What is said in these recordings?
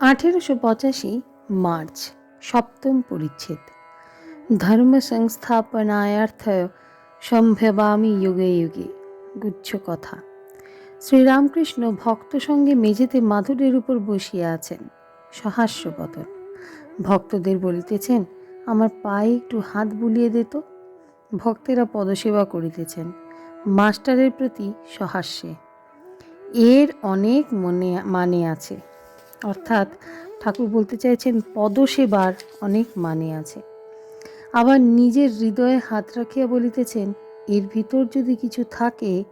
আঠেরোশো পঁচাশি মার্চ, সপ্তম পরিচ্ছেদ। ধর্ম সংস্থাপনায়ার্থ সম্ভবামি যুগে যুগে, গুচ্ছ কথা। শ্রীরামকৃষ্ণ ভক্ত সঙ্গে মেঝেতে মাধুরের উপর বসিয়া আছেন সহাস্যপতন ভক্তদের বলিতেছেন, আমার পায়ে একটু হাত বুলিয়ে দিত ভক্তেরা পদসেবা করিতেছেন, মাস্টারের প্রতি সহাস্যে। এর অনেক মনে মানে আছে। অর্থাৎ ঠাকুর বলতে চাইছেন পদসেবার অনেক মানে আছে। আবার নিজের হৃদয়ে হাত রাখিয়া বলিতেছেন, এর ভিতর যদি কিছু থাকে,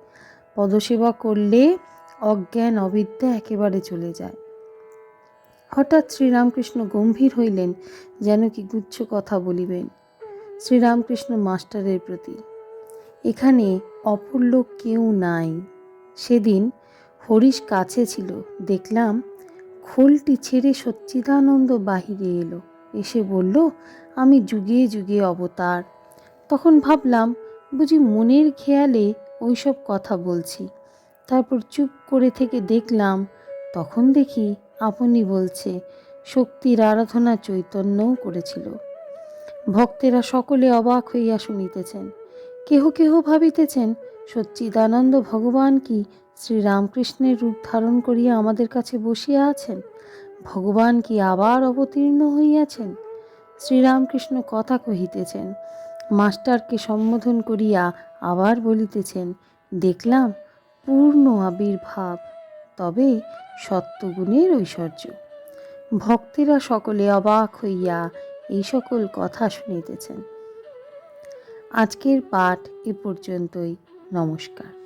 পদসেবা করলে অজ্ঞান অবিদ্যা একেবারে চলে যায়। হঠাৎ শ্রীরামকৃষ্ণ গম্ভীর হইলেন, যেন কি গুচ্ছ কথা বলিবেন। শ্রীরামকৃষ্ণ মাস্টারের প্রতি, এখানে অপর লোক কেউ নাই। সেদিন হরিশ কাছে ছিল, দেখলাম খোলটি ছেড়ে সচ্চিদানন্দ বাহিরে এলো। এসে বলল, আমি যুগে যুগে অবতার। তখন ভাবলাম, বুঝি মনের খেয়ালে ওইসব কথা বলছি। তারপর চুপ করে থেকে দেখলাম, তখন দেখি আপনি বলছে, শক্তির আরাধনা চৈতন্যও করেছিল। ভক্তেরা সকলে অবাক হইয়া শুনিতেছেন। কেহ কেহ ভাবিতেছেন, সচ্চিদানন্দ ভগবান কি শ্রীরামকৃষ্ণের রূপ ধারণ করিয়া আমাদের কাছে বসিয়া আছেন। ভগবান কি আবার অবতীর্ণ হইয়াছেন? শ্রীরামকৃষ্ণ কথা কহিতেছেন, মাস্টারকে সম্বোধন করিয়া আবার বলিতেছেন, দেখলাম পূর্ণ আবির্ভাব, তবে সত্যগুণের ঐশ্বর্য। ভক্তেরা সকলে অবাক হইয়া এই সকল কথা শুনিতেছেন। আজকের পাঠ এ পর্যন্তই। নমস্কার।